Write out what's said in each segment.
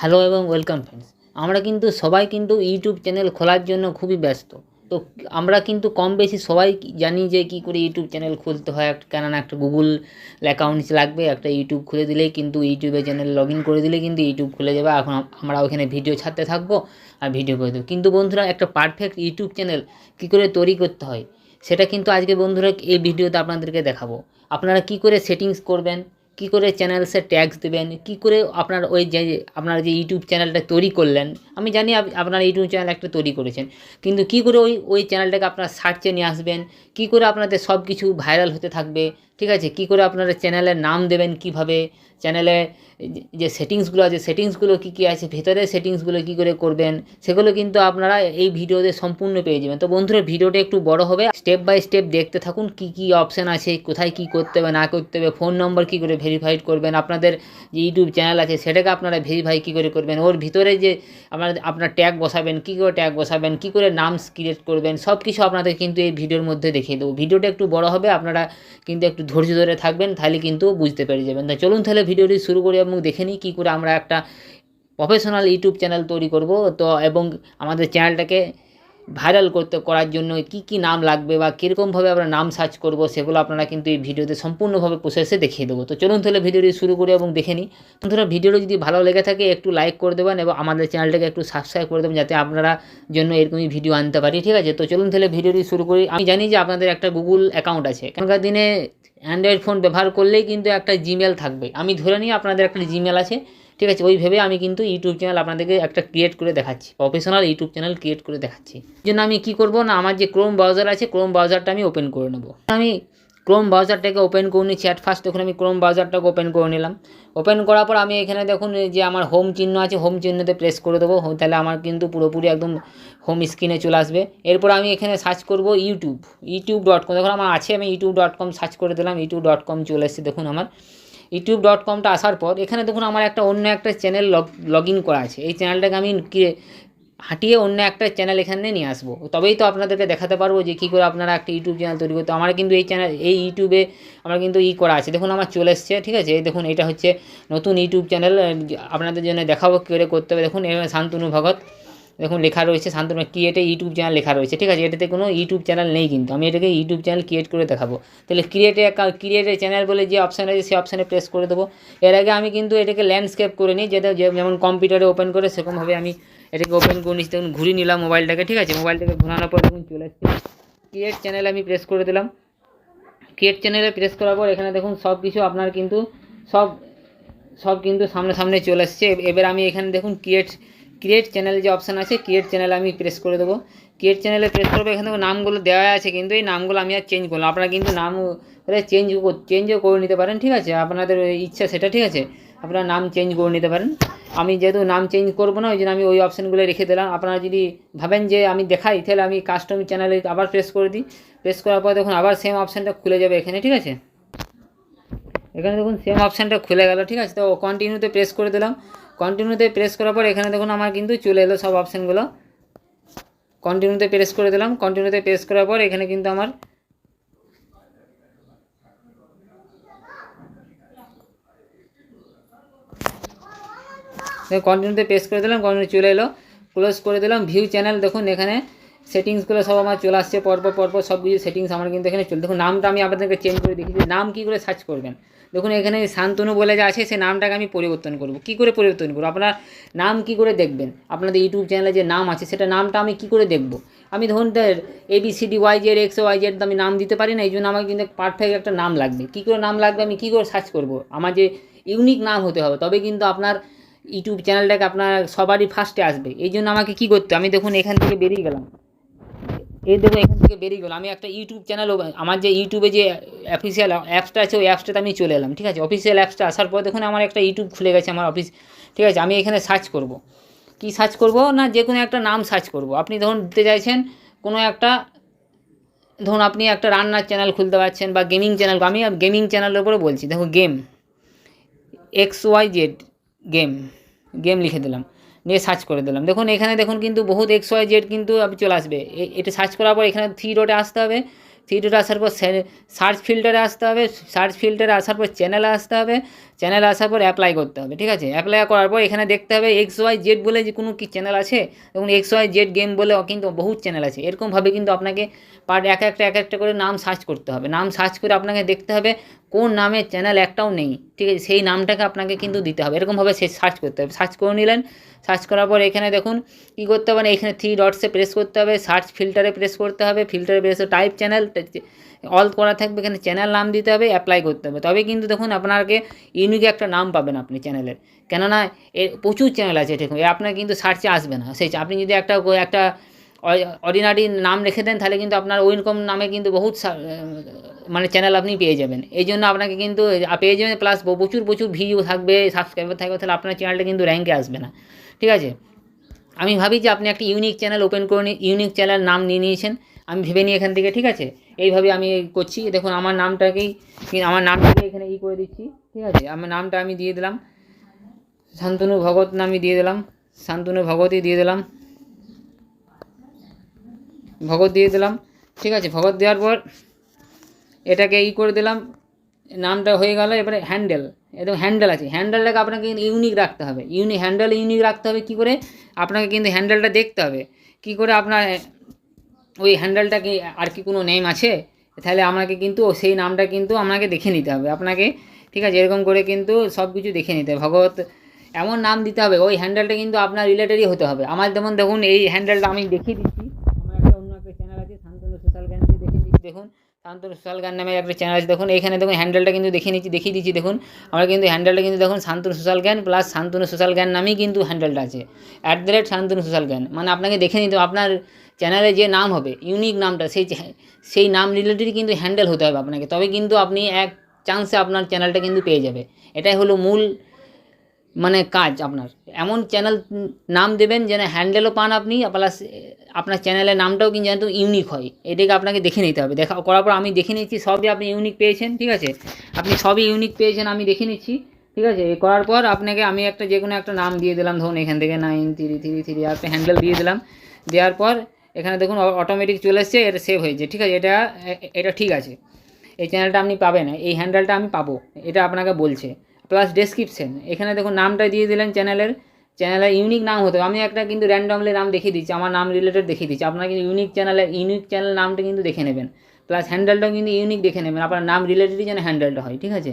Hello এবং welcome friends আমরা কিন্তু সবাই কিন্তু ইউটিউব চ্যানেল খোলার জন্য খুবই ব্যস্ত। তো আমরা কিন্তু কম বেশি সবাই জানি যে কী করে ইউটিউব চ্যানেল খুলতে হয়। একটা কেননা একটা গুগল অ্যাকাউন্ট লাগবে, একটা ইউটিউব খুলে দিলেই কিন্তু ইউটিউবে চ্যানেল লগ ইন করে দিলে কিন্তু ইউটিউব খুলে যাবে। এখন আম- আমরা ওখানে ভিডিও ছাড়তে থাকব আর ভিডিও করে দেবো। কিন্তু বন্ধুরা, একটা পারফেক্ট ইউটিউব চ্যানেল কী করে তৈরি করতে হয়, সেটা কিন্তু আজকে বন্ধুরা এই ভিডিওতে আপনাদেরকে দেখাবো। আপনারা কি করে সেটিংস করবেন কি করে চ্যানেলসে ট্যাক্স দেবেন? কি করে আপনার ওই যে, আপনার যে ইউটিউব চ্যানেলটা তৈরি করলেন? আমি জানি আপ- আপনার ইউটিউব চ্যানেল একটা তৈরি করেছেন। কিন্তু কি করে ওই ওই চ্যানেলটাকে আপনার সার্চে নিয়ে আসবেন? কি করে আপনাদের সব কিছু ভাইরাল হতে থাকবে? ঠিক আছে? কি করে আপনারা চ্যানেলের নাম দেবেন কীভাবে? চ্যানেলে যে- সেটিংসগুলো আছে সেটিংসগুলো কী কী আছে ভেতরে সেটিংসগুলো কী করে করবেন, সেগুলো কিন্তু আপনারা এই ভিডিওতে সম্পূর্ণ পেয়ে যাবেন। তো বন্ধুরা, ভিডিওটা একটু বড় হবে। স্টেপ বাই স্টেপ দেখতে থাকুন কি কি অপশান আছে, কোথায় কি করতে হবে, না করতে হবে ফোন নম্বর কী করে ভেরিফাইড করবেন, আপনাদের যে ইউটিউব চ্যানেল আছে, সেটাকে আপনারা ভেরিফাই কী করে করবেন, ওর ভিতরে যে আপনার আপনার ট্যাগ বসাবেন, কী করে ট্যাগ বসাবেন, কী করে নাম ক্রিয়েট করবেন সব কিছু আপনাদের কিন্তু এই ভিডিওর মধ্যে দেখিয়ে দেবো ভিডিওটা একটু বড় হবে, আপনারা কিন্তু একটু ধৈর্য ধরে থাকবেন, তাহলে কিন্তু বুঝতে পেরে যাবেন। তা চলুন তাহলে ভিডিওটি শুরু করি এবং দেখে নিই কী করে আমরা একটা প্রফেশনাল ইউটিউব চ্যানেল তৈরি করব। তো এবং আমাদের চ্যানেলটাকে ভাইরাল করতে, করার জন্য কি কি নাম লাগবে বা কীরকমভাবে আমরা নাম সার্চ করব, সেগুলো আপনারা কিন্তু এই ভিডিওতে সম্পূর্ণভাবে প্রসেসে দেখিয়ে দেবো। তো চলুন তাহলে ভিডিওটি শুরু করি এবং দেখে নিই। বন্ধুরা, ভিডিওটি যদি ভালো লেগে থাকে, একটু লাইক করে দেবেন এবং আমাদের চ্যানেলটাকে একটু সাবস্ক্রাইব করে দেবেন, যাতে আপনারা জন্য এরকমই ভিডিও আনতে পারি, ঠিক আছে? তো চলুন তাহলে ভিডিওটি শুরু করি। আমি জানি যে আপনাদের একটা গুগল অ্যাকাউন্ট আছে। এখনকার দিনে অ্যান্ড্রয়েড ফোন ব্যবহার করলেই কিন্তু একটা জিমেল থাকবে। আমি ধরে নিই আপনাদের একটা জিমেল আছে। ঠিক আছে, ওই ভেবে আমি কিন্তু ইউটিউব চ্যানেল আপনাদেরকে একটা ক্রিয়েট করে দেখাচ্ছি। প্রফেশনাল ইউটিউব চ্যানেল ক্রিয়েট করে দেখাচ্ছি। জন্য আমি কি করব না, আমার যে ক্রোম ব্রাউজার আছে ক্রোম ব্রাউজারটা আমি ওপেন করে নেব। আমি ক্রোম ব্রাউজারটাকে ওপেন করে নিচ্ছি। অ্যাট ফার্স্ট দেখুন আমি ক্রোম ব্রাউজারটাকে ওপেন করে নিলাম ওপেন করার পর আমি এখানে দেখুন যে আমার হোম চিহ্ন আছে হোম চিহ্নতে প্রেস করে দেবো। তাহলে আমার কিন্তু পুরোপুরি একদম হোম স্ক্রিনে চলে আসবে। এরপর আমি এখানে সার্চ করব ইউটিউব ইউটিউব ডট কম দেখুন, আমার আছে, আমি ইউটিউব ডট কম সার্চ করে দিলাম। ইউটিউব ডট কম চলে এসেছে, দেখুন আমার। ইউটিউব ডট কমটা আসার পর, এখানে দেখুন আমার একটা অন্য একটা চ্যানেল লগ ইন করা আছে। এই চ্যানেলটাকে আমি হাঁটিয়ে অন্য একটা চ্যানেল এখানে নিয়ে আসব। তবেই তো আপনাদেরকে দেখাতে পারব যে কী করে আপনারা একটা ইউটিউব চ্যানেল তৈরি করতে আমার কিন্তু এই চ্যানেল এই ইউটিউবে আমার কিন্তু ই করা আছে। দেখুন আমার চলে এসছে, ঠিক আছে? দেখুন, এটা হচ্ছে নতুন ইউটিউব চ্যানেল আপনাদের জন্য দেখাবো কী করে করতে হবে। দেখুন শান্তনু ভগত দেখুন লেখা রয়েছে শান্তনু ক্রিয়েটে ইউটিউব চ্যানেল লেখা রয়েছে, ঠিক আছে? এটাতে কোনো ইউটিউব চ্যানেল নেই কিন্তু। আমি এটাকে ইউটিউব চ্যানেল ক্রিয়েট করে দেখাবো। তাহলে ক্রিয়েটে ক্রিয়েটে চ্যানেল বলে যে অপশান আছে, সেই অপশানে প্রেস করে দেবো। এর আগে আমি কিন্তু এটাকে ল্যান্ডস্কেপ করে নিই, যেটা যেমন কম্পিউটারে ওপেন করে, সেরকমভাবে আমি এটাকে ওপেন করে নিচ্ছি। দেখুন, ঘুরিয়ে নিলাম মোবাইলটাকে ঠিক আছে? মোবাইলটাকে ঘোরানোর পর দেখুন চলে আসছে। ক্রিয়েট চ্যানেল আমি প্রেস করে দিলাম। ক্রিয়েট চ্যানেলে প্রেস করার পর এখানে দেখুন সব কিছু আপনার কিন্তু সব সব কিন্তু সামনে সামনে চলে আসছে। এবার আমি এখানে দেখুন ক্রিয়েট ক্রিয়েট চ্যানেল যে অপশান আছে ক্রিয়েট চ্যানেল আমি প্রেস করে দেবো। ক্রিয়েট চ্যানেলে প্রেস করব, এখানে দেখুন নামগুলো দেওয়া আছে, কিন্তু এই নামগুলো আমি আর চেঞ্জ করলাম আপনারা কিন্তু নাম চেঞ্জ চেঞ্জও করে নিতে পারেন, ঠিক আছে? আপনাদের ইচ্ছা সেটা, ঠিক আছে? আপনারা নাম চেঞ্জ করে নিতে পারেন। আমি যেহেতু নাম চেঞ্জ করব না, ওই জন্য আমি ওই অপশানগুলো রেখে দিলাম। আপনারা যদি ভাবেন যে আমি দেখাই, তাহলে আমি কাস্টম চ্যানেলে আবার প্রেস করে দিই। প্রেস করার পর দেখুন আবার সেম অপশানটা খুলে যাবে এখানে, ঠিক আছে? এখানে দেখুন সেম অপশানটা খুলে গেল, ঠিক আছে? তো কন্টিনিউতে প্রেস করে দিলাম। কন্টিনিউতে প্রেস করার পর এখানে দেখুন আমার কিন্তু চলে এলো সব অপশানগুলো কন্টিনিউতে প্রেস করে দিলাম। কন্টিনিউতে প্রেস করার পর এখানে কিন্তু আমার কন্টিনিউতে প্রেস করে দিলাম কন্টিনিউ চলে এলো। ক্লোজ করে দিলাম। ভিউ চ্যানেল দেখুন এখানে সেটিংসগুলো সব আমার চলে আসছে, পরপর পরপর সব কিছু সেটিংস আমার কিন্তু এখানে চলে দেখুন, নামটা আমি আপনাদেরকে চেঞ্জ করে দেখিয়েছি। নাম কী করে সার্চ করবেন? দেখুন, এখানে শান্তনু বলে যা আছে, সে নামটাকে আমি পরিবর্তন করব। কী করে পরিবর্তন করব? আপনার নাম কী করে দেখবেন? আপনাদের ইউটিউব চ্যানেলে যে নাম আছে, সেটা নামটা আমি কী করে দেখব? আমি ধরুন A B C D Y Z X Y Z আমি নাম দিতে পারি না, এই জন্য আমাকে কিন্তু পারফেক্ট একটা নাম লাগবে। কী করে নাম লাগবে? আমি কী করে সার্চ করব? আমার যে ইউনিক নাম হতে হবে, তবে কিন্তু আপনার ইউটিউব চ্যানেলটাকে আপনার সবারই ফার্স্টে আসবে। এই জন্য আমাকে কী করতে? আমি দেখুন, এখান থেকে বেরিয়ে গেলাম। এই দেখুন, এখান থেকে বেরিয়ে গেলো। আমি একটা ইউটিউব চ্যানেল আমার যে ইউটিউবে যে অফিসিয়াল অ্যাপসটা আছে, ওই অ্যাপসটাতে আমি চলে এলাম, ঠিক আছে? অফিসিয়াল অ্যাপসটা আসার পর দেখুন, আমার একটা ইউটিউব খুলে গেছে আমার অফিস ঠিক আছে? আমি এখানে সার্চ করব। কি সার্চ করব? না, যে কোনো একটা নাম সার্চ করব। আপনি ধরুন, দিতে চাইছেন কোনো একটা, ধরুন আপনি একটা রান্নার চ্যানেল খুলতে পারছেন বা গেমিং চ্যানেল আমি গেমিং চ্যানেলের উপরে বলছি। দেখো game X Y Z game game লিখে দিলাম। নিয়ে সার্চ করে দিলাম। দেখুন, এখানে দেখুন কিন্তু বহুত এক্স ওয়াই জেড কিন্তু আপনি চলে আসবে। এটা সার্চ করার পর এখানে থ্রি ডটে আসতে হবে। থ্রি ডটে আসার পর সার্চ ফিল্টারে আসতে হবে। সার্চ ফিল্টারে আসার পর চ্যানেলে আসতে হবে। চ্যানেলে আসার পর অ্যাপ্লাই করতে হবে, ঠিক আছে? অ্যাপ্লাই করার পর এখানে দেখতে হবে এক্স ওয়াই জেড বলে যে কোনো কি চ্যানেল আছে এবং এক্স ওয়াই জেড গেম বলে কিন্তু বহুত চ্যানেল আছে। এরকমভাবে কিন্তু আপনাকে পার্ট এক একটা এক একটা করে নাম সার্চ করতে হবে। নাম সার্চ করে আপনাকে দেখতে হবে কোন নামের চ্যানেল একটাও নেই, ঠিক আছে? সেই নামটাকে আপনাকে কিন্তু দিতে হবে। এরকমভাবে সে সার্চ করতে হবে। সার্চ করে নিলেন সার্চ করার পর এখানে দেখুন কী করতে হবে? এখানে থ্রি ডটসে প্রেস করতে হবে সার্চ ফিল্টারে প্রেস করতে হবে ফিল্টারে প্রেস টাইপ চ্যানেল অল করা থাকবে, এখানে চ্যানেল নাম দিতে হবে অ্যাপ্লাই করতে হবে। তবে কিন্তু দেখুন, আপনাকে ইউনিক একটা নাম পাবেন আপনি চ্যানেলের কেননা, এর প্রচুর চ্যানেল আছে ঠিক আপনার কিন্তু সার্চে আসবে না। সেই আপনি যদি একটা একটা অর্ডিনারি নাম রেখে দেন, তাহলে কিন্তু আপনার ওইরকম নামে কিন্তু বহুত মানে চ্যানেল আপনি পেয়ে যাবেন। এই জন্য আপনাকে কিন্তু পেয়ে যাবেন প্লাস প্রচুর প্রচুর ভিউ থাকবে সাবস্ক্রাইবার থাকবে, তাহলে আপনার চ্যানেলটা কিন্তু র্যাঙ্কে আসবে না। ঠিক আছে? আমি ভাবি যে আপনি একটা ইউনিক চ্যানেল ওপেন করে ইউনিক চ্যানেল নাম নিয়ে নিয়েছেন। আমি ভেবে নিই এখান থেকে, ঠিক আছে? এইভাবে আমি করছি। দেখুন, আমার নামটাকেই, আমার নামটাকে এখানে ই করে দিচ্ছি, ঠিক আছে? আমার নামটা আমি দিয়ে দিলাম। শান্তনু ভগত নামই দিয়ে দিলাম। শান্তনু ভগতই দিয়ে দিলাম। ভগত দিয়ে দিলাম, ঠিক আছে? ভগত দেওয়ার পর এটাকে ই করে দিলাম। নামটা হয়ে গেল, এবারে হ্যান্ডেল। একদম হ্যান্ডেল আছে। হ্যান্ডেলটাকে আপনাকে কিন্তু ইউনিক রাখতে হবে। ইউনিক হ্যান্ডেল ইউনিক রাখতে হবে কী করে? আপনাকে কিন্তু হ্যান্ডেলটা দেখতে হবে। কী করে আপনার ওই হ্যান্ডেলটা কি, আর কি কোনো নেম আছে? তাহলে আপনাকে কিন্তু সেই নামটা কিন্তু আপনাকে দেখে নিতে হবে। আপনাকে, ঠিক আছে, এরকম করে কিন্তু সব কিছু দেখে নিতে হবে। ভগবত এমন নাম দিতে হবে, ওই হ্যান্ডেলটা কিন্তু আপনার রিলেটেডই হতে হবে। আমার যেমন দেখুন, এই হ্যান্ডেলটা আমি দেখিয়ে দিচ্ছি। আমার একটা অন্য একটা চ্যানেল আছে, শান্তনু সোশ্যাল জ্ঞান দিয়ে দিচ্ছি। দেখুন, শান্তনু সোশ্যাল গান নামে একটা চ্যানেল আছে। দেখুন এখানে দেখুন হ্যান্ডেলটা কিন্তু দেখিয়ে নিচ্ছি, দেখিয়ে দিচ্ছি। দেখুন, আমরা কিন্তু হ্যান্ডেলটা কিন্তু দেখুন, Shantanu social Gyan plus Shantanu social Gyan নামেই কিন্তু হ্যান্ডেলটা আছে। At the rate Shantanu social Gyan মানে আপনাকে দেখে নিতে আপনার চ্যানেলে যে নাম হবে ইউনিক নামটা, সেই সেই নাম রিলেটেড কিন্তু হ্যান্ডেল হতে হবে আপনাকে। তবে কিন্তু আপনি এক চান্সে আপনার চ্যানেলটা কিন্তু পেয়ে যাবে। এটাই হলো মূল মানে কাজ আপনার। এমন চ্যানেল নাম দেবেন যেন হ্যান্ডেলও পান আপনি প্লাস আপনার চ্যানেলের নামটাও কিন্তু যেন ইউনিক হয়। এটাকে আপনাকে দেখে নিতে হবে। দেখা, করার পর আমি দেখে নিচ্ছি, সবই আপনি ইউনিক পেয়েছেন, ঠিক আছে? আপনি সবই ইউনিক পেয়েছেন, আমি দেখে নিচ্ছি, ঠিক আছে? এ করার পর আপনাকে আমি একটা যে কোনো একটা নাম দিয়ে দিলাম, ধরুন এখান থেকে নাইন থ্রি থ্রি থ্রি একটা হ্যান্ডেল দিয়ে দিলাম। দেওয়ার পর এখানে দেখুন অটোমেটিক চলে এসছে, এটা সেভ হয়েছে ঠিক আছে, এটা এটা ঠিক আছে। এই চ্যানেলটা আপনি পাবেন, এই হ্যান্ডেলটা আমি পাবো, এটা আপনাকে বলছে। প্লাস ডেসক্রিপশন এখানে দেখুন নামটা দিয়ে দিলেন চ্যানেলের চ্যানেলের ইউনিক নাম হতো আমি একটা কিন্তু র্যান্ডমলি নাম দেখিয়ে দিচ্ছি, আমার নাম রিলেটেড দেখিয়ে দিচ্ছি। আপনারা কিন্তু ইউনিক চ্যানেলের ইউনিক চ্যানেল নামটা কিন্তু দেখে নেবেন। প্লাস হ্যান্ডেলটাও কিন্তু ইউনিক দেখে নেবেন, আপনার নাম রিলেটেডই যেন হ্যান্ডেলটা হয়, ঠিক আছে?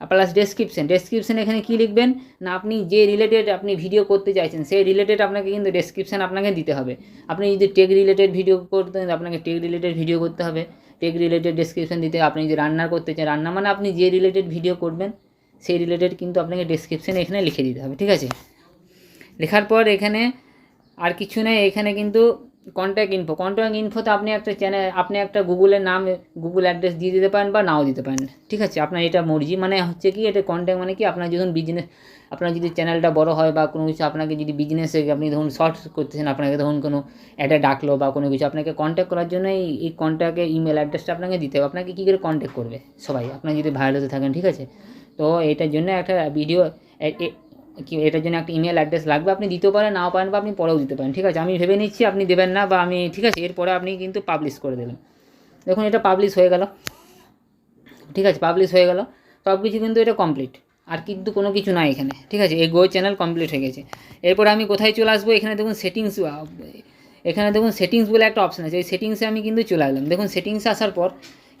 প্লাস ডেসক্রিপশন ডেসক্রিপশন এখানে কী লিখবেন? না, আপনি যে রিলেটেড আপনি ভিডিও করতে চাইছেন, সেই রিলেটেড আপনাকে কিন্তু ডেসক্রিপশন আপনাকে দিতে হবে। আপনি যদি টেক রিলেটেড ভিডিও করতে আপনাকে টেক রিলেটেড ভিডিও করতে হবে। টেক রিলেটেড ডেসক্রিপশন দিতে আপনি যদি রান্না করতে চান, রান্না মানে আপনি যে রিলেটেড ভিডিও করবেন, সেই রিলেটেড কিন্তু আপনাকে ডেসক্রিপশনে এখানে লিখে দিতে হবে। ঠিক আছে? লেখার পর এখানে আর কিছু নেই। এখানে কিন্তু কন্ট্যাক্ট ইনফো কন্ট্যাক্ট ইনফোতে আপনি একটা চ্যানেল আপনি একটা গুগলের নাম গুগল অ্যাড্রেস দিয়ে দিতে পারেন বা নাও দিতে পারেন। ঠিক আছে? আপনার এটা মর্জি। মানে হচ্ছে কি, এটা কন্ট্যাক্ট মানে কি, আপনার যখন বিজনেস আপনার যদি চ্যানেলটা বড় হয় বা কোনো কিছু আপনাকে যদি বিজনেসে আপনি ধরুন শর্ট করতেছেন, আপনাকে ধরুন কোনো একটা ডাকলো বা কোনো কিছু, আপনাকে কন্ট্যাক্ট করার জন্য এই এই কন্ট্যাক্টে ইমেল অ্যাড্রেসটা আপনাকে দিতে হবে। আপনাকে কী করে কন্ট্যাক্ট করবে? সবাই। আপনার যদি ভাইরাল হতে থাকেন, ঠিক আছে? তো এটার জন্য একটা ভিডিও কি এটার জন্য একটা ইমেল অ্যাড্রেস লাগবে, আপনি দিতেও পারেন, নাও পারেন বা আপনি পরেও দিতে পারেন, ঠিক আছে? আমি ভেবে নিচ্ছি আপনি দেবেন না বা আমি, ঠিক আছে? এরপরে আপনি কিন্তু পাবলিশ করে দেবেন। দেখুন, এটা পাবলিশ হয়ে গেল। ঠিক আছে? পাবলিশ হয়ে গেল। সব কিছু কিন্তু এটা কমপ্লিট আর কিন্তু কোনো কিছু নাই এখানে, ঠিক আছে? এই গো চ্যানেল কমপ্লিট হয়ে গেছে। এরপরে আমি কোথায় চলে আসব? এখানে দেখুন সেটিংস এখানে দেখুন সেটিংস বলে একটা অপশান আছে। এই সেটিংসে আমি কিন্তু চলে আসলাম দেখুন সেটিংসে আসার পর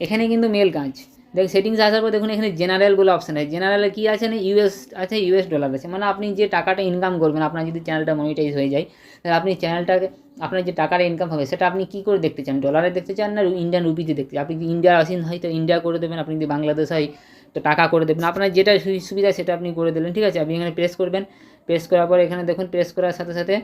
এখানে কিন্তু মেল কাজ। দেখ সেটিংস আসার পর দেখুন এখানে জেনারেল বলে অপশান আছে। জেনারেলে কী আছে না ইউএস আছে ইউএস ডলার আছে। মানে আপনি যে টাকাটা ইনকাম করবেন, আপনার যদি চ্যানেলটা মনিটাইজ হয়ে যায়, তাহলে আপনি চ্যানেলটাকে আপনার যে টাকাটা ইনকাম হবে, সেটা আপনি কী করে দেখতে চান? ডলারে দেখতে চান না ইন্ডিয়ান রুপিতে দেখতে আপনি যদি ইন্ডিয়ার আসেন হয় তো ইন্ডিয়া করে দেবেন, আপনি যদি বাংলাদেশ হয় তো টাকা করে দেবেন। আপনার যেটা সুবিধা সেটা আপনি করে দিলেন, ঠিক আছে? আপনি এখানে প্রেস করবেন। প্রেস করার পর এখানে দেখুন প্রেস করার সাথে সাথে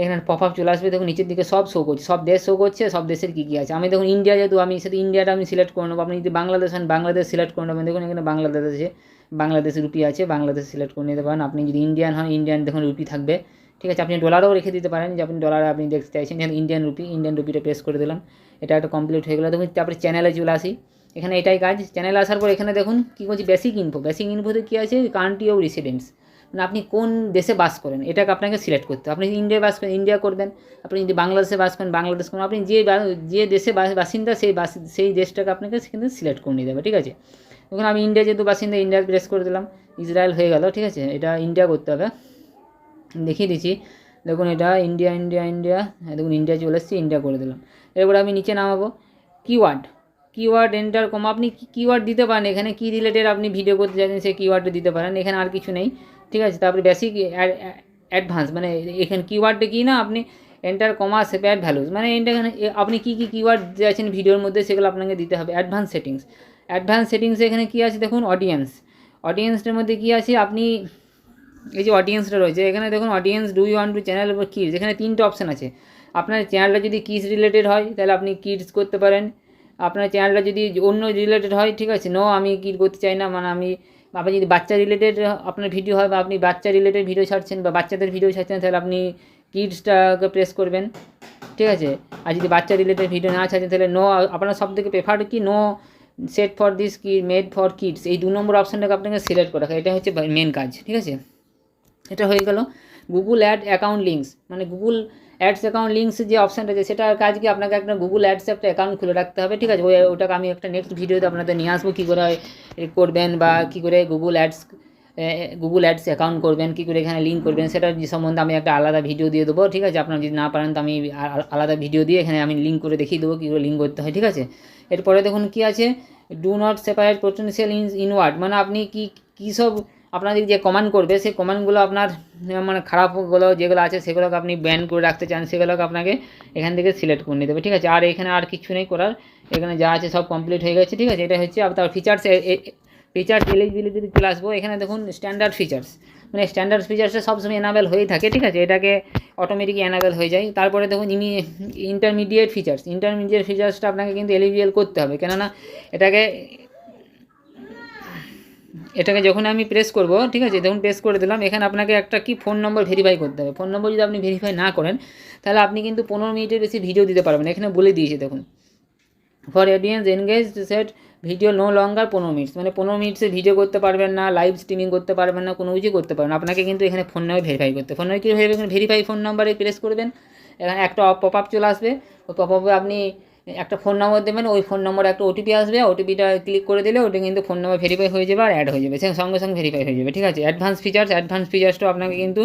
এখানে পপ আপ চলে আসবে। দেখুন, নিচের দিকে সব শো করছে। সব দেশ শো করছে, সব দেশের কী কী আছে। আমি দেখুন ইন্ডিয়া যেহেতু, আমি সেটা ইন্ডিয়াটা আমি সিলেক্ট করে নেব। আপনি যদি বাংলাদেশ হন বাংলাদেশ সিলেক্ট করে নেবেন। দেখুন, এখানে বাংলাদেশ আছে বাংলাদেশ রুপি আছে। বাংলাদেশ সিলেক্ট করে নিতে পারেন। আপনি যদি ইন্ডিয়ান হন ইন্ডিয়ান দেখুন রুপি থাকবে। ঠিক আছে, আপনি ডলারও রেখে দিতে পারেন। যে আপনি ডলারে আপনি দেখতে চাইছেন যেমন ইন্ডিয়ান রুপি ইন্ডিয়ান রুপিটা প্রেস করে দিলাম। এটা একটা কমপ্লিট হয়ে গেলো। দেখুন, তারপরে চ্যানেলে চলে আসি। এখানে এটাই কাজ। চ্যানেলে আসার পর এখানে দেখুন, কী করছি? বেসিক ইনফো বেসিক ইনফোতে কী আছে? কান্ট্রি অফ রেসিডেন্স মানে আপনি কোন দেশে বাস করেন, এটাকে আপনাকে সিলেক্ট করতে হবে। আপনি ইন্ডিয়া বাস করেন, ইন্ডিয়া করবেন, আপনি যদি বাংলাদেশে বাস করেন, বাংলাদেশ করবেন, আপনি যে যে দেশে বাসিন্দা সেই বাসি, সেই দেশটাকে আপনাকে সেখানে সিলেক্ট করে নিতে হবে, ঠিক আছে? দেখুন আমি ইন্ডিয়া যেহেতু বাসিন্দা, ইন্ডিয়া প্রেস করে দিলাম, ইসরায়েল হয়ে গেল, ঠিক আছে? এটা ইন্ডিয়া করতে হবে। দেখিয়ে দিচ্ছি। দেখুন এটা ইন্ডিয়া ইন্ডিয়া ইন্ডিয়া হ্যাঁ দেখুন ইন্ডিয়া চলে এসেছে, ইন্ডিয়া করে দিলাম। এরপরে আমি নিচে নামাবো। কিওয়ার্ড কিওয়ার্ড এন্টার কম আপনি কিওয়ার্ড দিতে পারেন এখানে, কী রিলেটেড আপনি ভিডিও করতে চাইছেন, সেই কিওয়ার্ডটা দিতে পারেন। এখানে আর কিছু নেই। ঠিক আছে, তারপরে বেসিক অ্যাডভান্স মানে এখানে কিওয়ার্ডটা কী না আপনি এন্টার কমা সেপারেট ভ্যালুজ মানে এটা এখানে আপনি কী কী কিওয়ার্ড চাইছেন ভিডিওর মধ্যে সেগুলো আপনাকে দিতে হবে। অ্যাডভান্স সেটিংস অ্যাডভান্স সেটিংসে এখানে কী আছে দেখুন অডিয়েন্স অডিয়েন্সটার মধ্যে কী আছে, আপনি এই যে অডিয়েন্সটা রয়েছে, এখানে দেখুন audience do you want to channel বা কিডস এখানে তিনটে অপশান আছে। আপনার চ্যানেলটা যদি কিডস রিলেটেড হয়, তাহলে আপনি কিডস করতে পারেন। আপনার চ্যানেলটা যদি অন্য রিলেটেড হয়, ঠিক আছে নো আমি কিড করতে চাই না মানে আমি আপনি যদি বাচ্চা রিলেটেড আপনার ভিডিও হয় বা আপনি বাচ্চা রিলেটেড ভিডিও ছাড়ছেন বা বাচ্চাদের ভিডিও ছাড়ছেন, তাহলে আপনি কিডসটাকে প্রেস করবেন। ঠিক আছে? আর যদি বাচ্চা রিলেটেড ভিডিও না ছাড়ছেন, তাহলে নো আপনার সব থেকে প্রেফার্ড কি? নো সেট ফর দিস কি মেড ফর কিডস এই দু নম্বর অপশানটাকে আপনাকে সিলেক্ট করে। এটা হচ্ছে মেন কাজ। ঠিক আছে? এটা হয়ে গেল গুগল অ্যাড অ্যাকাউন্ট লিঙ্কস মানে গুগল অ্যাডস অ্যাকাউন্ট লিঙ্কস যে অপশানটা আছে সেটার কাজ কি? আপনাকে একটা গুগল অ্যাডস একটা অ্যাকাউন্ট খুলে রাখতে হবে, ঠিক আছে? ওই, ওটাকে আমি একটা নেক্সট ভিডিওতে আপনাদের নিয়ে আসব, কী করে করবেন বা কী করে Google ads Google ads account করবেন, কী করে এখানে লিঙ্ক করবেন সেটার সম্বন্ধে আমি একটা আলাদা ভিডিও দিয়ে দেবো, ঠিক আছে? আপনারা যদি না পারেন তো আমি আলাদা ভিডিও দিয়ে এখানে আমি লিঙ্ক করে দেখিয়ে দেবো, কী করে লিঙ্ক করতে হয়, ঠিক আছে? এরপরে দেখুন কী আছে? Do not separate potential in inward মানে আপনি কি, কী সব আপনাদের যে কমান্ড করবে, সেই কমান্ডগুলো আপনার মানে খারাপগুলো যেগুলো আছে, সেগুলোকে আপনি ব্যান করে রাখতে চান, সেগুলোকে আপনাকে এখান থেকে সিলেক্ট করে নিতে হবে, ঠিক আছে? আর এখানে আর কিছু নেই করার, এখানে যা আছে সব কমপ্লিট হয়ে গেছে, ঠিক আছে? এটা হচ্ছে আর তার ফিচার্স ফিচার্স এলিজিবিলিটি চলে আসব, এখানে দেখুন স্ট্যান্ডার্ড ফিচার্স মানে স্ট্যান্ডার্ড ফিচার্সে সবসময় এনাবেল হয়েই থাকে, ঠিক আছে? এটাকে অটোমেটিক এনাবেল হয়ে যায়। তারপরে দেখুন ইমি ইন্টারমিডিয়েট ফিচার্স ইন্টারমিডিয়েট ফিচার্সটা আপনাকে কিন্তু এলিজিবল করতে হবে, কেননা এটাকে এটাকে যখন আমি প্রেস করব ঠিক আছে যখন প্রেস করে দিলাম এখানে আপনাকে একটা কি ফোন নম্বর ভেরিফাই করতে হবে ফোন নম্বর যদি আপনি ভেরিফাই না করেন তাহলে আপনি কিন্তু পনেরো মিনিটের বেশি ভিডিও দিতে পারবেন। এখানে বলে দিয়েছে দেখুন for audience engage set video no longer পনেরো মিনিটস মানে পনেরো মিনিটসে ভিডিও করতে পারবেন না লাইভ স্ট্রিমিং করতে পারবেন না কোনো কিছু করতে পারবেন। আপনাকে কিন্তু এখানে ফোন নাম্বার ভেরিফাই করতে ফোন নাম্বার কী ভেরিফাই ফোন নাম্বারে প্রেস করবেন এখানে একটা পপ আপ চলে আসবে ওই পপ আপে আপনি একটা ফোন নম্বর দেবেন, ওই ফোন নম্বরে একটা ওটিপি আসবে ওটিপিটা ক্লিক করে দিলে ওটা কিন্তু ফোন নম্বর ভেরিফাই হয়ে যাবে আর অ্যাড হয়ে যাবে সঙ্গে সঙ্গে ভেরিফাই হয়ে যাবে, ঠিক আছে? অ্যাডভান্স ফিচার্স অ্যাডভান্স ফিচার্সটা আপনাকে কিন্তু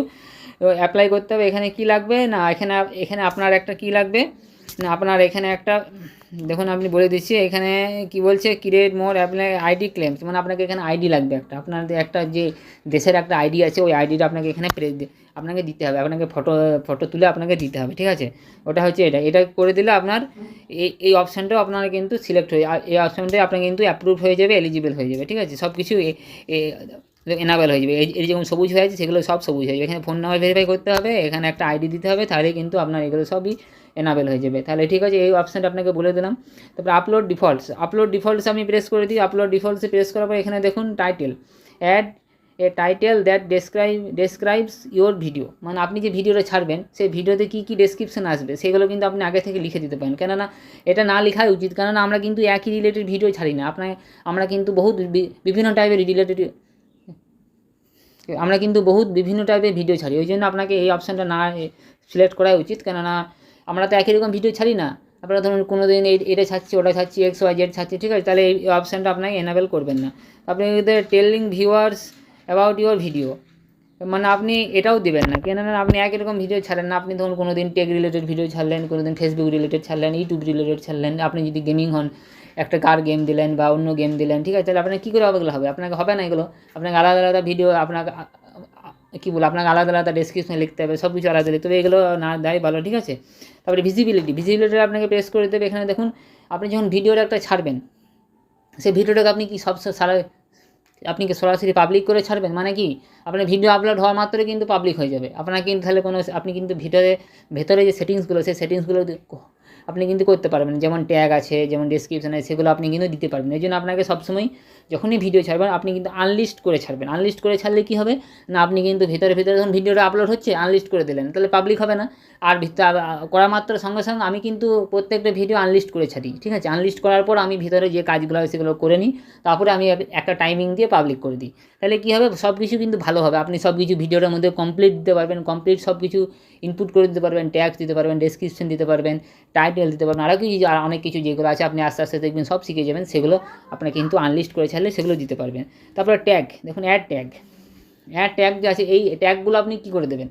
অ্যাপ্লাই করতে হবে, এখানে কি লাগবে? না, এখানে এখানে আপনার একটা কি লাগবে? না, আপনার এখানে একটা দেখুন, আপনি বলে দিচ্ছি, এখানে কি বলছে create more apply ID claims মানে আপনাকে এখানে আইডি লাগবে একটা। আপনার একটা, যে দেশের একটা আইডি আছে, ওই আইডিটা আপনাকে এখানে আপনাকে দিতে হবে। আপনাকে ফটো ফটো তুলে আপনাকে দিতে হবে, ঠিক আছে? ওটা হচ্ছে এটা। এটা করে দিলে আপনার এই এই অপশানটাও আপনার কিন্তু সিলেক্ট হয়ে এই অপশানটাই আপনার কিন্তু অ্যাপ্রুভ হয়ে যাবে এলিজিবল হয়ে যাবে, ঠিক আছে? সব কিছু এনাবেল হয়ে যাবে। এই যেমন সবুজ হয়ে আছে, সেগুলো সব সবুজ হয়ে যাবে। এখানে ফোন নাম্বার ভেরিফাই করতে হবে, এখানে একটা আইডি দিতে হবে, তাহলে কিন্তু আপনার এগুলো সবই এনাবেল হয়ে যাবে। তাহলে ঠিক আছে, এই অপশানটা আপনাকে বলে দিলাম। তারপরে আপলোড ডিফল্টস আপলোড ডিফল্টস আমি প্রেস করে দিই। আপলোড ডিফল্টসে প্রেস করার পর এখানে দেখুন title add a title that describe describes your video মানে আপনি যে ভিডিওটা ছাড়বেন, সেই ভিডিওতে কী কী ডেসক্রিপশন আসবে, সেগুলো কিন্তু আপনি আগে থেকে লিখে দিতে পারেন। কেননা এটা না লেখাই উচিত। কেননা আমরা কিন্তু একই রিলেটেড ভিডিও ছাড়ি না। আপনার, আমরা কিন্তু বহুত বিভিন্ন টাইপের রিলেটেড আমরা কিন্তু বহুত বিভিন্ন টাইপের ভিডিও ছাড়ি ওই জন্য আপনাকে এই অপশানটা না সিলেক্ট করাই উচিত। কেননা আমরা তো একই রকম ভিডিও ছাড়ি না। আপনারা ধরুন কোনো দিন এটা ছাড়ছি, ওটা ছাড়ছি এক্স ওয়াই জেড ছাড়ছি, ঠিক আছে? তাহলে এই অপশানটা আপনাকে এনাবেল করবেন না। আপনি telling viewers about your video মানে আপনি এটাও দেবেন না। কেননা আপনি একই রকম ভিডিও ছাড়েন না। আপনি ধরুন কোনো দিন টেক রিলেটেড ভিডিও ছাড়লেন কোনো দিন ফেসবুক রিলেটেড ছাড়লেন ইউটিউব রিলেটেড ছাড়লেন, আপনি যদি গেমিং হন একটা কার গেম দিলেন বা অন্য গেম দিলেন, ঠিক আছে? তাহলে আপনার কী করে হবে এগুলো হবে? আপনাকে হবে না এগুলো? আপনাকে আলাদা আলাদা ভিডিও আপনাকে কী বলব? আপনাকে আলাদা আলাদা ডেসক্রিপশনে লিখতে হবে, সব কিছু আলাদা লিখতে হবে, এগুলো না দেয় ভালো, ঠিক আছে? তারপরে ভিজিবিলিটি ভিজিবিলিটি আপনাকে প্রেস করে দেবে এখানে, দেখুন, আপনি যখন ভিডিওটা একটা ছাড়বেন, সেই ভিডিওটাকে আপনি কি সব সারা, আপনি কি সরাসরি পাবলিক করে ছাড়বেন? মানে কি? আপনার ভিডিও আপলোড হওয়া মাত্রই কিন্তু পাবলিক হয়ে যাবে। আপনার কিন্তু তাহলে কোনো, আপনি কিন্তু ভিতরে, ভেতরে যে সেটিংসগুলো সেই সেটিংসগুলো আপনি কিন্তু করতে পারবেন। যেমন ট্যাগ আছে, যেমন ডিসক্রিপশান আছে, সেগুলো আপনি কিন্তু দিতে পারবেন। এই জন্য আপনাকে সবসময় যখনই ভিডিও ছাড়বেন, আপনি কিন্তু আনলিস্ট করে ছাড়বেন। আনলিস্ট করে ছাড়লে কী হবে? না, আপনি কিন্তু ভেতরে ভেতরে যখন ভিডিওটা আপলোড হচ্ছে আনলিস্ট করে দিলেন। তাহলে পাবলিক হবে না। আর করা মাত্র সঙ্গে সঙ্গে আমি কিন্তু প্রত্যেকটা ভিডিও আনলিস্ট করে ছাড়ি, ঠিক আছে? আনলিস্ট করার পর আমি ভিতরে যে কাজগুলো হয় সেগুলো করে নিই, তারপরে আমি একটা টাইমিং দিয়ে পাবলিক করে দিই। তাহলে কী হবে? সব কিছু কিন্তু ভালো হবে। আপনি সব কিছু ভিডিওটার মধ্যে কমপ্লিট দিতে পারবেন কমপ্লিট সব কিছু ইনপুট করে দিতে পারবেন ট্যাক্স দিতে পারবেন ডেসক্রিপশন দিতে পারবেন টাইটেল দিতে পারবেন আরও কিছু অনেক কিছু যেগুলো আছে আপনি আস্তে আস্তে দেখবেন সব শিখে যাবেন, সেগুলো আপনার কিন্তু আনলিস্ট করে ছাড়লে সেগুলো দিতে পারবেন। তারপরে ট্যাগ দেখুন অ্যাড ট্যাগ অ্যাড ট্যাগ যে আছে, এই ট্যাগগুলো আপনি কী করে দেবেন?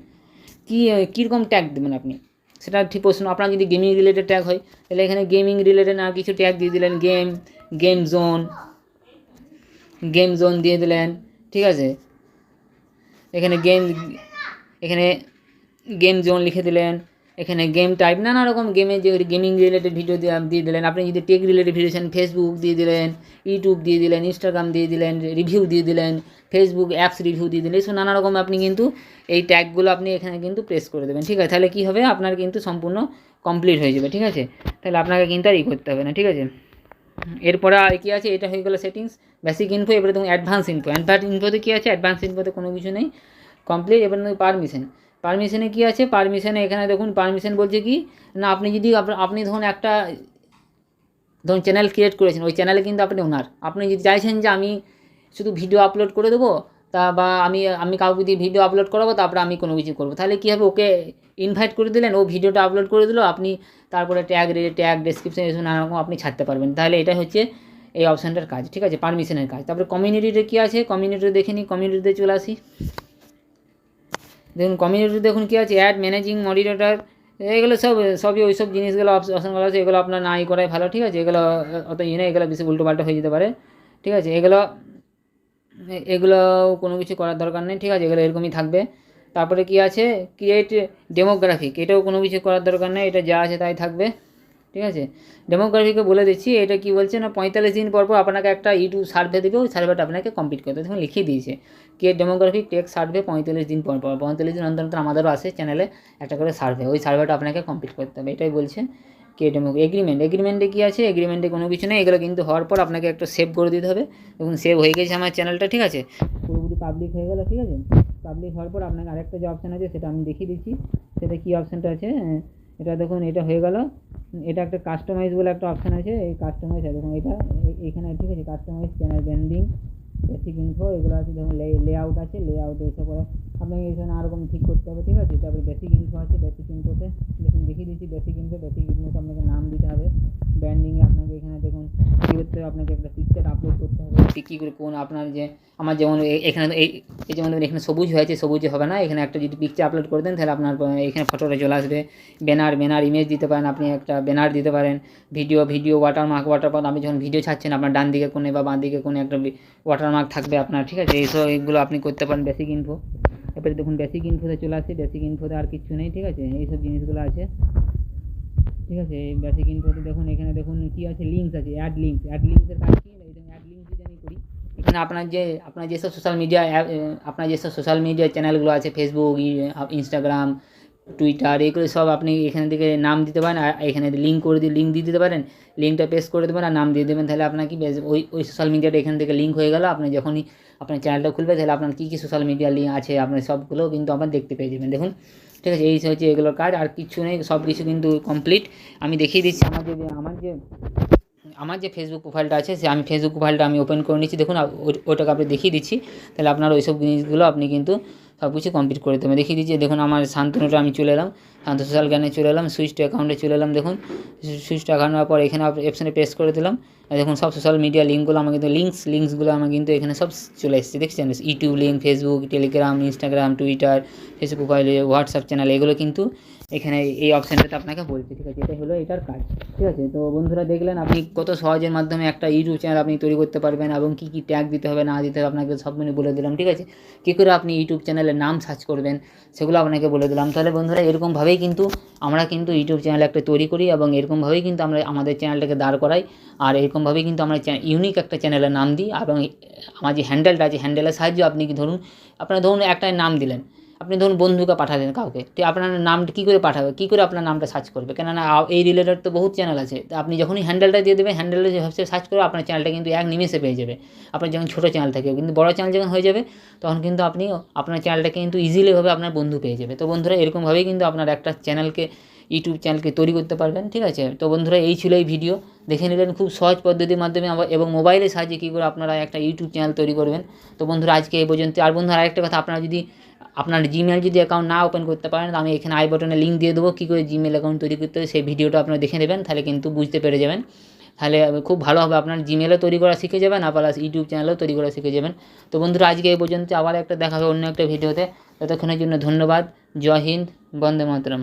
কী, কীরকম ট্যাগ দেবেন আপনি? সেটা ঠিক প্রশ্ন। আপনার যদি গেমিং রিলেটেড ট্যাগ হয়, তাহলে এখানে গেমিং রিলেটেড আর কিছু ট্যাগ দিয়ে দিলেন game game zone game zone দিয়ে দিলেন, ঠিক আছে? এখানে গেম এখানে গেম জোন লিখে দিলেন এখানে গেম টাইপ নানা রকম গেমের যে গেমিং রিলেটেড ভিডিও দিয়ে দিলেন। আপনি যদি টেক রিলেটেড ভিডিও চান ফেসবুক দিয়ে দিলেন ইউটিউব দিয়ে দিলেন ইনস্টাগ্রাম দিয়ে দিলেন রিভিউ দিয়ে দিলেন ফেসবুক অ্যাপস রিভিউ দিয়ে দিলেন, এসব নানা রকম আপনি কিন্তু এই ট্যাগগুলো আপনি এখানে কিন্তু প্রেস করে দেবেন। ঠিক আছে? তাহলে কী হবে? আপনার কিন্তু সম্পূর্ণ কমপ্লিট হয়ে যাবে। ঠিক আছে? তাহলে আপনাকে কিন্তু আর ই করতে হবে না। ঠিক আছে? এরপরে আর কী আছে? এটা হয়ে গেলো সেটিংস বেসিক ইনফো এবারে তুমি অ্যাডভান্স ইনফো অ্যাডভান্স ইনফোতে কী আছে? অ্যাডভান্স ইনফোতে কোনো কিছু নেই। কমপ্লিট এবার পারমিশন পারমিশনে কী আছে? পারমিশনে এখানে দেখুন পারমিশন বলছে কি? না, আপনি যদি আপনি ধরুন একটা, ধরুন চ্যানেল ক্রিয়েট করেছেন, ওই চ্যানেলে কিন্তু আপনি ওনার। আপনি যদি চাইছেন যে আমি শুধু ভিডিও আপলোড করে দেবো, তা বা আমি আমি কাউকে দিয়ে ভিডিও আপলোড করাবো, তারপরে আমি কোনো কিছু করব। তাহলে কী হবে? ওকে ইনভাইট করে দিলেন, ও ভিডিওটা আপলোড করে দিলো, আপনি তারপরে ট্যাগ ট্যাগ ডেসক্রিপশন এসব নানা রকম আপনি ছাড়তে পারবেন। তাহলে এটা হচ্ছে এই অপশানটার কাজ, ঠিক আছে? পারমিশনের কাজ। তারপরে কমিউনিটিতে কী আছে? কমিউনিটিতে দেখে নিই কমিউনিটিতে চলে আসি। দেখুন কমিউনিটি দেখুন কী আছে? অ্যাড ম্যানেজিং মডিরেটর এগুলো সব, সবই ওই সব জিনিসগুলো অপশনগুলো আছে, এগুলো আপনার নাই করাই ভালো, ঠিক আছে? এগুলো, অত ইয়ে নেই এগুলো বেশি উল্টো পাল্টা হয়ে যেতে পারে, ঠিক আছে? এগুলো এগুলো কোনো কিছু করার দরকার নেই, ঠিক আছে? এগুলো এরকমই থাকবে। তারপরে কি আছে? ক্রিয়েট ডেমোগ্রাফিক এটাও কোনো কিছু করার দরকার নেই, এটা যা আছে তাই থাকবে। ঠিক আছে? ডেমোগ্রাফিকে বলে দিচ্ছি, এটা কি বলছে না, পঁয়তাল্লিশ দিন পর পর আপনাকে একটা ইউটিউব সার্ভে দেবে, ওই সার্ভেটা আপনাকে কমপ্লিট করতে। দেখুন, লিখিয়ে দিয়েছে। কে ডেমোগ্রাফিক টেক সার্ভে পঁয়তাল্লিশ দিন পর পর। পঁয়তাল্লিশ দিন অন্তর আমাদেরও আসে চ্যানেলে একটা করে সার্ভে ওই সার্ভেটা আপনাকে কমপ্লিট করতে হবে। এটাই বলছে কে ডেমো এগ্রিমেন্ট এগ্রিমেন্টে কী আছে? এগ্রিমেন্টে কোনো কিছু নেই। এগুলো কিন্তু হওয়ার পর আপনাকে একটা সেভ করে দিতে হবে। এবং সেভ হয়ে গেছে আমার চ্যানেলটা ঠিক আছে? পুরোপুরি পাবলিক হয়ে গেল, ঠিক আছে? পাবলিক হওয়ার পর আপনাকে আরেকটা যে অপশান আছে, সেটা আমি দেখিয়ে দিচ্ছি। সেটা কী অপশানটা আছে? এটা দেখুন, এটা হয়ে গেল। এটা একটা কাস্টমাইজ বলে একটা অপশান আছে, এই কাস্টমাইজ দেখুন, এটা এখানে ঠিক আছে customize channel branding basic info এগুলো আছে, দেখুন লে আউট আছে লে আউট করে আপনাকে এখানে আরকম ঠিক করতে হবে, ঠিক আছে? তারপরে বেসিক ইনফো আছে বেসিক ইনফোতে দেখুন, দেখিয়ে দিচ্ছি বেসিক ইনফো বেসিক ইনফোতে আপনাকে নাম দিতে হবে ব্র্যান্ডিংয়ে আপনাকে এখানে দেখুন কী করতে হবে আপনাকে একটা পিকচার আপলোড করতে হবে। কী করে কোন আপনার যে, আমার যেমন এখানে এই যেমন এখানে সবুজ হয়েছে, সবুজে হবে না? এখানে একটা যদি পিকচার আপলোড করে দেন, তাহলে আপনার এখানে ফটোটা চলে আসবে। ব্যানার ব্যানার ইমেজ দিতে পারেন আপনি, একটা ব্যানার দিতে পারেন। ভিডিও ভিডিও ওয়াটারমার্ক ওয়াটারমার্ক আপনি যখন ভিডিও ছাড়ছেন, আপনার ডান দিকে কোণে বা বাঁ দিকে কোণে একটা ওয়াটারমার্ক থাকবে আপনার, ঠিক আছে? এইসব এগুলো আপনি করতে পারেন বেসিক ইনফো এবারে দেখুন বেসিক ইনফোতে চলে আসছে বেসিক ইনফোতে আর কিছু নেই, ঠিক আছে? এইসব জিনিসগুলো আছে। ঠিক আছে? এই বেসিক ইনফোতে দেখুন, এখানে দেখুন কি আছে? লিঙ্কস আছে অ্যাড লিঙ্কস অ্যাড লিঙ্কসের কাজ কি? অ্যাড লিঙ্কস আমি করি, এখানে আপনার যে, আপনার যেসব সোশ্যাল মিডিয়া আপনার যেসব সোশ্যাল মিডিয়া চ্যানেলগুলো আছে ফেসবুক ইনস্টাগ্রাম টুইটার এগুলো সব আপনি এখান থেকে নাম দিতে পারেন, আর এখানে লিঙ্ক করে দিয়ে লিঙ্ক দিয়ে দিতে পারেন লিঙ্কটা পেস্ট করে দেবেন আর নাম দিয়ে দেবেন, তাহলে আপনার কি ওই ওই সোশ্যাল মিডিয়াটা এখান থেকে লিঙ্ক হয়ে গেল, আপনি যখনই আপনার চ্যানেলটা খুলবে তাহলে আপনার কী কী সোশ্যাল মিডিয়া লিঙ্ক আছে, আপনার সবগুলো কিন্তু আপনার দেখতে পেয়ে যাবেন। দেখুন, ঠিক আছে, এই হচ্ছে এগুলোর কাজ, আর কিছু নেই, সব কিছু কিন্তু কমপ্লিট আমি দেখিয়ে দিচ্ছি, আমার যে আমার যে আমার যে ফেসবুক প্রোফাইলটা আছে, সে আমি ফেসবুক প্রোফাইলটা আমি ওপেন করে নিচ্ছি। দেখুন ওটাকে আপনি দেখিয়ে দিচ্ছি, তাহলে আপনার ওইসব জিনিসগুলো আপনি কিন্তু সব কিছু কমপ্লিট করে দেবে দেখিয়ে দিচ্ছি, দেখুন আমার শান্তনুটা আমি চলে এলাম। শান্ত সোশ্যাল জ্ঞানে চলে এলাম, সুইচটু অ্যাকাউন্টে চলে এলাম, দেখুন। সুইচট অ্যাকাউন্ট হওয়ার পর এখানে অপশানে প্রেস করে দিলাম। দেখুন, সব সোশ্যাল মিডিয়া লিঙ্কগুলো আমার কিন্তু লিঙ্কস লিঙ্কসগুলো আমার কিন্তু এখানে সব চলে এসেছে, দেখছেন? YouTube link Facebook Telegram Instagram Twitter Facebook WhatsApp channel এগুলো কিন্তু এখানে এই অপশানটাতে আপনাকে বলছে, ঠিক আছে? এটাই হলো এটার কাজ, ঠিক আছে? তো বন্ধুরা দেখলেন আপনি কত সহজের মাধ্যমে একটা ইউটিউব চ্যানেল আপনি তৈরি করতে পারবেন এবং কী কী ট্যাগ দিতে হবে, না দিতে হবে, আপনাকে সব মিনিট বলে দিলাম, ঠিক আছে? কী করে আপনি ইউটিউব চ্যানেলের নাম সার্চ করবেন, সেগুলো আপনাকে বলে দিলাম। তাহলে বন্ধুরা এরকমভাবেই কিন্তু আমরা কিন্তু ইউটিউব চ্যানেল একটা তৈরি করি এবং এরকমভাবেই কিন্তু আমরা আমাদের চ্যানেলটাকে দাঁড় করাই, আর এরকমভাবেই কিন্তু আমরা ইউনিক একটা চ্যানেলের নাম দিই, এবং আমার যে হ্যান্ডেলটা আছে হ্যান্ডেলের সাহায্যে আপনি কি ধরুন, আপনার ধরুন একটা নাম দিলেন আপনি ধরুন বন্ধুকে পাঠালেন কাউকে, তো আপনার নামটা কী করে পাঠাবে? কী করে আপনার নামটা সার্চ করবে? কেননা এই রিলেটেড তো বহুত চ্যানেল আছে, তো আপনি যখনই হ্যান্ডেলটা দিয়ে দেবেন হ্যান্ডেলটা যে হচ্ছে সার্চ করবে, আপনার চ্যানেলটা কিন্তু এক নিমেষে পেয়ে যাবে। আপনার যখন ছোটো চ্যানেল থাকে, কিন্তু বড় চ্যানেল যখন হয়ে যাবে, তখন কিন্তু আপনি আপনার চ্যানেলটা কিন্তু ইজিলিভাবে আপনার বন্ধু পেয়ে যাবে। তো বন্ধুরা, এরকমভাবেই কিন্তু আপনার একটা চ্যানেলকে ইউটিউব চ্যানেলকে তৈরি করতে পারবেন, ঠিক আছে? তো বন্ধুরা, এই ছিল এই ভিডিও দেখে নিলেন খুব সহজ পদ্ধতির মাধ্যমে এবং মোবাইলের সাহায্যে কী করে আপনারা একটা ইউটিউব চ্যানেল তৈরি করবেন। তো বন্ধুরা, আজকে এই পর্যন্ত। আর বন্ধুরা, আরেকটা কথা, আপনারা যদি আপনার জিমেল যদি অ্যাকাউন্ট না ওপেন করতে পারেন, তো আমি এখানে আই বাটনে লিঙ্ক দিয়ে দেবো, কী করে জিমেল অ্যাকাউন্ট তৈরি করতে হবে, সেই ভিডিওটা আপনারা দেখে নেবেন, তাহলে কিন্তু বুঝতে পেরে যাবেন। তাহলে খুব ভালো হবে, আপনার জিমেলও তৈরি করা শিখে যাবেন প্লাস ইউটিউব চ্যানেলও তৈরি করা শিখে যাবেন। তো বন্ধুরা, আজকে এই পর্যন্ত, আবার একটা দেখা হবে অন্য একটা ভিডিওতে ততক্ষণের জন্য ধন্যবাদ, জয় হিন্দ, বন্দে মাতরম।